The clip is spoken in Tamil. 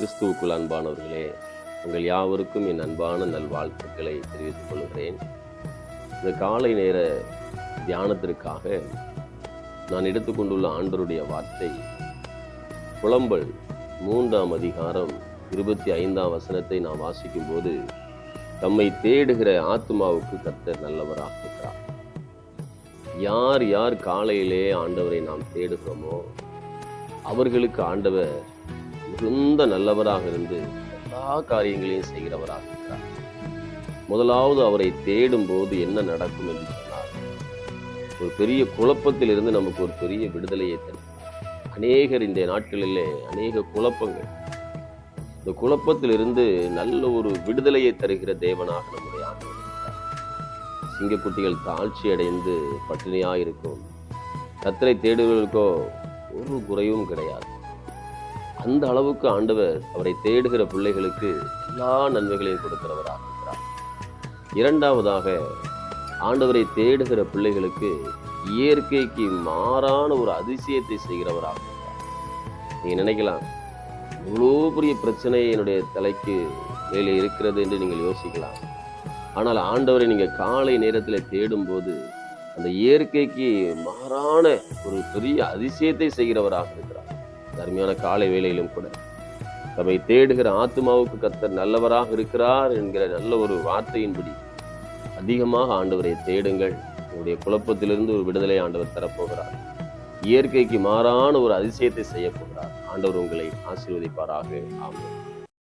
கிறிஸ்துவுக்குள் அன்பானவர்களே உங்கள் யாவருக்கும் என் அன்பான நல்வாழ்த்துக்களை தெரிவித்துக் கொள்கிறேன். இந்த காலை நேர தியானத்திற்காக நான் எடுத்துக்கொண்டுள்ள ஆண்டருடைய வார்த்தை புலம்பல் மூன்றாம் அதிகாரம் இருபத்தி ஐந்தாம் வசனத்தை நாம் வாசிக்கும் போது தம்மை தேடுகிற ஆத்மாவுக்கு கத்தர் நல்லவராக இருக்கிறார் யார் யார் காலையிலே ஆண்டவரை நாம் தேடுகிறோமோ அவர்களுக்கு ஆண்டவர் மிகுந்த நல்லவராக இருந்து எல்லா காரியங்களையும் செய்கிறவராக இருக்கிறார். முதலாவது அவரை தேடும் போது என்ன நடக்கும் என்று சொன்னார் ஒரு பெரிய குழப்பத்தில் இருந்து நமக்கு ஒரு பெரிய விடுதலையை தரும். அநேகர் இந்த நாட்களிலே அநேக குழப்பங்கள். இந்த குழப்பத்திலிருந்து நல்ல ஒரு விடுதலையை தருகிற தேவனாக நம்முடைய ஆண்டவர் சிங்கக்குட்டிகள் தாழ்ச்சி அடைந்து பட்டினியாக இருக்கும் கத்தரை தேடுவதற்கோ ஒரு குறையும் கிடையாது. அந்த அளவுக்கு ஆண்டவர் அவரை தேடுகிற பிள்ளைகளுக்கு எல்லா நன்மைகளையும் கொடுக்கிறவராக இருக்கிறார். இரண்டாவதாக ஆண்டவரை தேடுகிற பிள்ளைகளுக்கு இயற்கைக்கு மாறான ஒரு அதிசயத்தை செய்கிறவராக இருக்கிறார். நீங்க நினைக்கலாம் இவ்வளோ பெரிய பிரச்சனை என்னுடைய தலைக்கு மேலே இருக்கிறது என்று நீங்கள் யோசிக்கலாம். ஆனால் ஆண்டவரை நீங்கள் காலை நேரத்தில் தேடும்போது அந்த இயற்கைக்கு மாறான ஒரு பெரிய அதிசயத்தை செய்கிறவராக இருக்கிறார். அருமையான காலை வேளையிலும் கூட. தம்மை தேடுகிற ஆத்மாவுக்கு கத்தர் நல்லவராக இருக்கிறார் என்கிற நல்ல ஒரு வார்த்தையின்படி அதிகமாக ஆண்டவரை தேடுங்கள். உங்களுடைய குழப்பத்திலிருந்து ஒரு விடுதலை ஆண்டவர் தரப்போகிறார். இயற்கைக்கு மாறான ஒரு அதிசயத்தை செய்ய போகிறார் ஆண்டவர் உங்களை ஆசீர்வதிப்பாராக. ஆகும்